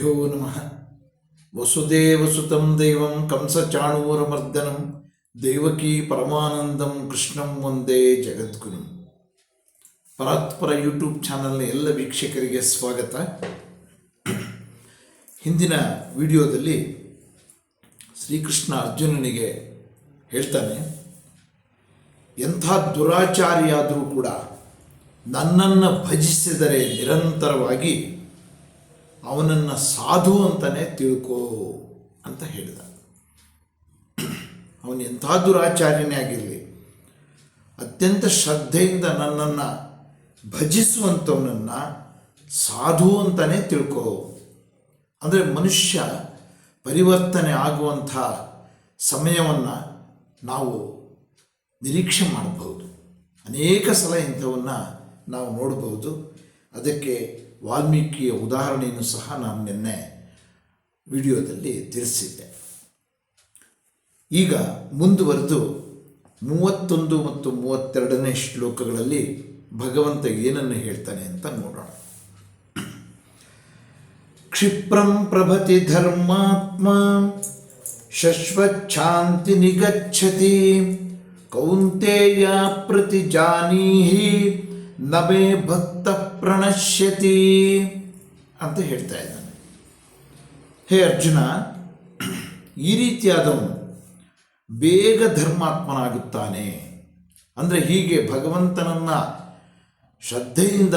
ಗುರುಭ್ಯೋ ನಮಃ ವಸುದೇವಸುತಂ ದೈವಂ ಕಂಸಚಾಣೂರಮರ್ದನಂ ದೇವಕಿ ಪರಮಾನಂದಂ ಕೃಷ್ಣಂ ಒಂದೇ ಜಗದ್ಗುರು ಪರಾತ್ಪರ ಯೂಟ್ಯೂಬ್ ಚಾನಲ್ನ ಎಲ್ಲ ವೀಕ್ಷಕರಿಗೆ ಸ್ವಾಗತ. ಹಿಂದಿನ ವಿಡಿಯೋದಲ್ಲಿ ಶ್ರೀಕೃಷ್ಣ ಅರ್ಜುನನಿಗೆ ಹೇಳ್ತಾನೆ, ಎಂಥ ದುರಾಚಾರಿಯಾದರೂ ಕೂಡ ನನ್ನನ್ನು ಭಜಿಸಿದರೆ ನಿರಂತರವಾಗಿ ಅವನನ್ನು ಸಾಧು ಅಂತಲೇ ತಿಳ್ಕೋ ಅಂತ ಹೇಳಿದ. ಅವನು ಎಂಥ ದುರಾಚಾರ್ಯನೇ ಆಗಿರಲಿ, ಅತ್ಯಂತ ಶ್ರದ್ಧೆಯಿಂದ ನನ್ನನ್ನು ಭಜಿಸುವಂಥವನನ್ನು ಸಾಧು ಅಂತಲೇ ತಿಳ್ಕೋ. ಅಂದರೆ ಮನುಷ್ಯ ಪರಿವರ್ತನೆ ಆಗುವಂಥ ಸಮಯವನ್ನು ನಾವು ನಿರೀಕ್ಷೆ ಮಾಡಬಹುದು. ಅನೇಕ ಸಲ ಇಂಥವನ್ನು ನಾವು ನೋಡಬಹುದು. ಅದಕ್ಕೆ ವಾಲ್ಮೀಕಿಯ ಉದಾಹರಣೆಯನ್ನು ಸಹ ನಾನು ನಿನ್ನೆ ವಿಡಿಯೋದಲ್ಲಿ ತಿಳಿಸಿದ್ದೆ. ಈಗ ಮುಂದುವರೆದು ಮೂವತ್ತೊಂದು ಮತ್ತು ಮೂವತ್ತೆರಡನೇ ಶ್ಲೋಕಗಳಲ್ಲಿ ಭಗವಂತ ಏನನ್ನು ಹೇಳ್ತಾನೆ ಅಂತ ನೋಡೋಣ. ಕ್ಷಿಪ್ರಂ ಪ್ರಭತಿ ಧರ್ಮಾತ್ಮ, ಶಶ್ವಚ್ಛಾಂತಿ ನಿಗಚ್ಚತಿ ಕೌಂತೆಯ ಪ್ರತಿಜಾನೀಹಿ ನಮೇ ಭಕ್ತ ಪ್ರಣಶ್ಯತಿ ಅಂತ ಹೇಳ್ತಾ ಇದ್ದಾನೆ. ಹೇ ಅರ್ಜುನ, ಈ ರೀತಿಯಾದವನು ಬೇಗ ಧರ್ಮಾತ್ಮನಾಗುತ್ತಾನೆ. ಅಂದರೆ ಹೀಗೆ ಭಗವಂತನನ್ನು ಶ್ರದ್ಧೆಯಿಂದ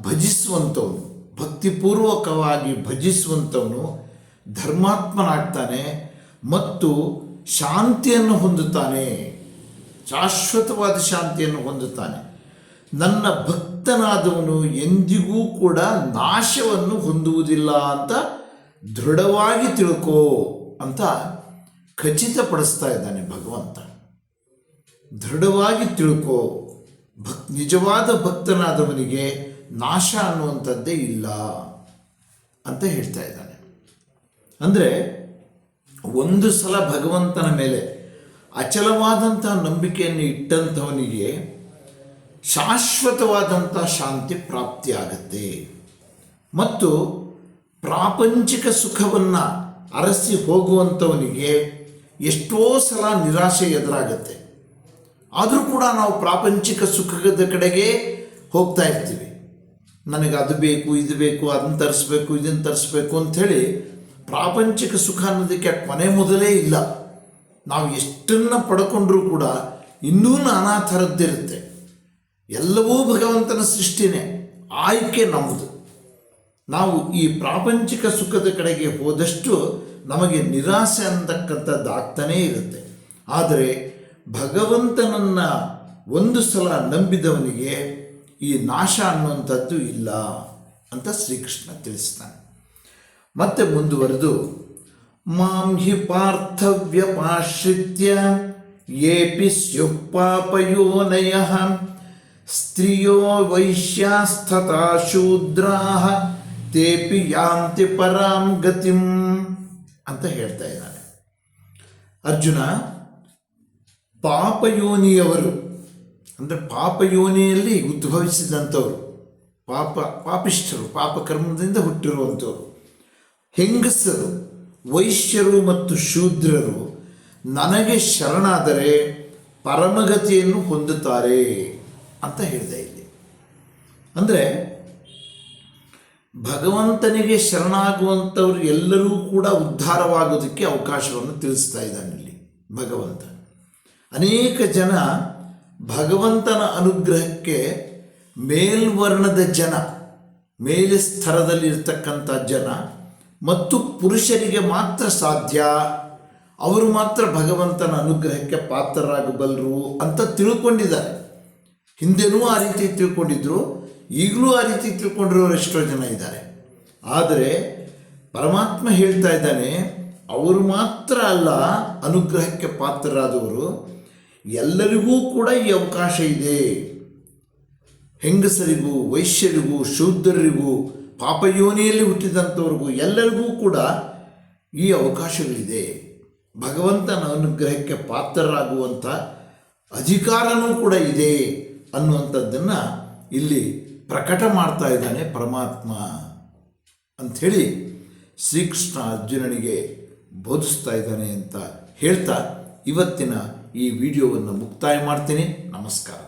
ಭಜಿಸುವಂಥವನು ಭಕ್ತಿಪೂರ್ವಕವಾಗಿ ಭಜಿಸುವಂಥವನು ಧರ್ಮಾತ್ಮನಾಗ್ತಾನೆ ಮತ್ತು ಶಾಂತಿಯನ್ನು ಹೊಂದುತ್ತಾನೆ, ಶಾಶ್ವತವಾದ ಶಾಂತಿಯನ್ನು ಹೊಂದುತ್ತಾನೆ. ನನ್ನ ಭಕ್ತನಾದವನು ಎಂದಿಗೂ ಕೂಡ ನಾಶವನ್ನು ಹೊಂದುವುದಿಲ್ಲ ಅಂತ ದೃಢವಾಗಿ ತಿಳ್ಕೋ ಅಂತ ಖಚಿತಪಡಿಸ್ತಾ ಇದ್ದಾನೆ ಭಗವಂತ. ದೃಢವಾಗಿ ತಿಳ್ಕೋ, ಭಕ್, ನಿಜವಾದ ಭಕ್ತನಾದವನಿಗೆ ನಾಶ ಅನ್ನುವಂಥದ್ದೇ ಇಲ್ಲ ಅಂತ ಹೇಳ್ತಾ ಇದ್ದಾನೆ. ಅಂದರೆ ಒಂದು ಸಲ ಭಗವಂತನ ಮೇಲೆ ಅಚಲವಾದಂತಹ ನಂಬಿಕೆಯನ್ನು ಇಟ್ಟಂಥವನಿಗೆ ಶಾಶ್ವತವಾದಂಥ ಶಾಂತಿ ಪ್ರಾಪ್ತಿಯಾಗತ್ತೆ. ಮತ್ತು ಪ್ರಾಪಂಚಿಕ ಸುಖವನ್ನು ಅರಸಿ ಹೋಗುವಂಥವನಿಗೆ ಎಷ್ಟೋ ಸಲ ನಿರಾಶೆ ಎದುರಾಗತ್ತೆ. ಆದರೂ ಕೂಡ ನಾವು ಪ್ರಾಪಂಚಿಕ ಸುಖದ ಕಡೆಗೆ ಹೋಗ್ತಾ ಇರ್ತೀವಿ. ನನಗೆ ಅದು ಬೇಕು, ಇದು ಬೇಕು, ಅದನ್ನು ತರಿಸ್ಬೇಕು, ಇದನ್ನು ತರಿಸ್ಬೇಕು ಅಂಥೇಳಿ ಪ್ರಾಪಂಚಿಕ ಸುಖ ಅನ್ನೋದಕ್ಕೆ ಕೊನೆ ಮೊದಲೇ ಇಲ್ಲ. ನಾವು ಎಷ್ಟನ್ನು ಪಡ್ಕೊಂಡ್ರೂ ಕೂಡ ಇನ್ನೂ ನಾನಾ ಥರದ್ದಿರುತ್ತೆ. ಎಲ್ಲವೂ ಭಗವಂತನ ಸೃಷ್ಟಿನೇ, ಆಯ್ಕೆ ನಮ್ಮದು. ನಾವು ಈ ಪ್ರಾಪಂಚಿಕ ಸುಖದ ಕಡೆಗೆ ಹೋದಷ್ಟು ನಮಗೆ ನಿರಾಸೆ ಅಂತಕ್ಕಂಥದ್ದು ಆಗ್ತಾನೇ ಇರುತ್ತೆ. ಆದರೆ ಭಗವಂತನನ್ನು ಒಂದು ಸಲ ನಂಬಿದವನಿಗೆ ಈ ನಾಶ ಅನ್ನುವಂಥದ್ದು ಇಲ್ಲ ಅಂತ ಶ್ರೀಕೃಷ್ಣ ತಿಳಿಸ್ತಾನೆ. ಮತ್ತೆ ಮುಂದುವರೆದು, ಮಾಂ ಹಿ ಪಾರ್ಥವ್ಯಪಾಶ್ರಿತ್ಯ ಯೇಪಿ ಸ್ಯುಃ ಪಾಪಯೋನಯ. ಸ್ತ್ರಿಯೋ ವೈಶ್ಯಾಸ್ತಥಾ ಶೂದ್ರಾಹ ತೇಪಿ ಯಾಂತಿ ಪರಾಂ ಗತಿಂ ಅಂತ ಹೇಳ್ತಾ ಇದ್ದಾನೆ. ಅರ್ಜುನ ಪಾಪಯೋನಿಯವರು, ಅಂದರೆ ಪಾಪಯೋನಿಯಲ್ಲಿ ಉದ್ಭವಿಸಿದಂಥವರು, ಪಾಪ ಪಾಪಿಷ್ಠರು ಪಾಪಕರ್ಮದಿಂದ ಹುಟ್ಟಿರುವಂಥವರು, ಹೆಂಗಸರು, ವೈಶ್ಯರು ಮತ್ತು ಶೂದ್ರರು ನನಗೆ ಶರಣಾದರೆ ಪರಮಗತಿಯನ್ನು ಹೊಂದುತ್ತಾರೆ. ಅಂತ ಹೇಳಿದೆ ಇಲ್ಲಿ. ಅಂದರೆ, ಭಗವಂತನಿಗೆ ಶರಣಾಗುವಂಥವ್ರು ಎಲ್ಲರೂ ಕೂಡ ಉದ್ಧಾರವಾಗೋದಕ್ಕೆ ಅವಕಾಶವನ್ನು ತಿಳಿಸ್ತಾ ಇದ್ದಾನೆ ಇಲ್ಲಿ ಭಗವಂತ. ಅನೇಕ ಜನ ಭಗವಂತನ ಅನುಗ್ರಹಕ್ಕೆ ಮೇಲ್ವರ್ಣದ ಜನ, ಮೇಲೆ ಸ್ತರದಲ್ಲಿರ್ತಕ್ಕಂಥ ಜನ ಮತ್ತು ಪುರುಷರಿಗೆ ಮಾತ್ರ ಸಾಧ್ಯ, ಅವರು ಮಾತ್ರ ಭಗವಂತನ ಅನುಗ್ರಹಕ್ಕೆ ಪಾತ್ರರಾಗಬಲ್ಲರು ಅಂತ ತಿಳ್ಕೊಂಡಿದ್ದಾರೆ. ಹಿಂದೆನೂ ಆ ರೀತಿ ತಿಳ್ಕೊಂಡಿದ್ರು, ಈಗಲೂ ಆ ರೀತಿ ತಿಳ್ಕೊಂಡಿರೋರು ಎಷ್ಟೋ ಜನ ಇದ್ದಾರೆ. ಆದರೆ ಪರಮಾತ್ಮ ಹೇಳ್ತಾ ಇದ್ದಾನೆ, ಅವರು ಮಾತ್ರ ಅಲ್ಲ, ಅನುಗ್ರಹಕ್ಕೆ ಪಾತ್ರರಾದವರು, ಎಲ್ಲರಿಗೂ ಕೂಡ ಈ ಅವಕಾಶ ಇದೆ. ಹೆಂಗಸರಿಗೂ, ವೈಶ್ಯರಿಗೂ, ಶೂದ್ರರಿಗೂ ಪಾಪಯೋನಿಯಲ್ಲಿ ಹುಟ್ಟಿದಂಥವ್ರಿಗೂ ಎಲ್ಲರಿಗೂ ಕೂಡ ಈ ಅವಕಾಶಗಳಿದೆ. ಭಗವಂತನ ಅನುಗ್ರಹಕ್ಕೆ ಪಾತ್ರರಾಗುವಂಥ ಅಧಿಕಾರನೂ ಕೂಡ ಇದೆ. ಅನ್ನುವಂಥದ್ದನ್ನು ಇಲ್ಲಿ ಪ್ರಕಟ ಮಾಡ್ತಾ ಇದ್ದಾನೆ ಪರಮಾತ್ಮ ಅಂಥೇಳಿ ಶ್ರೀಕೃಷ್ಣ ಅರ್ಜುನನಿಗೆ ಬೋಧಿಸ್ತಾ ಇದ್ದಾನೆ ಅಂತ ಹೇಳ್ತಾ ಇವತ್ತಿನ ಈ ವಿಡಿಯೋವನ್ನು ಮುಕ್ತಾಯ ಮಾಡ್ತೀನಿ. ನಮಸ್ಕಾರ.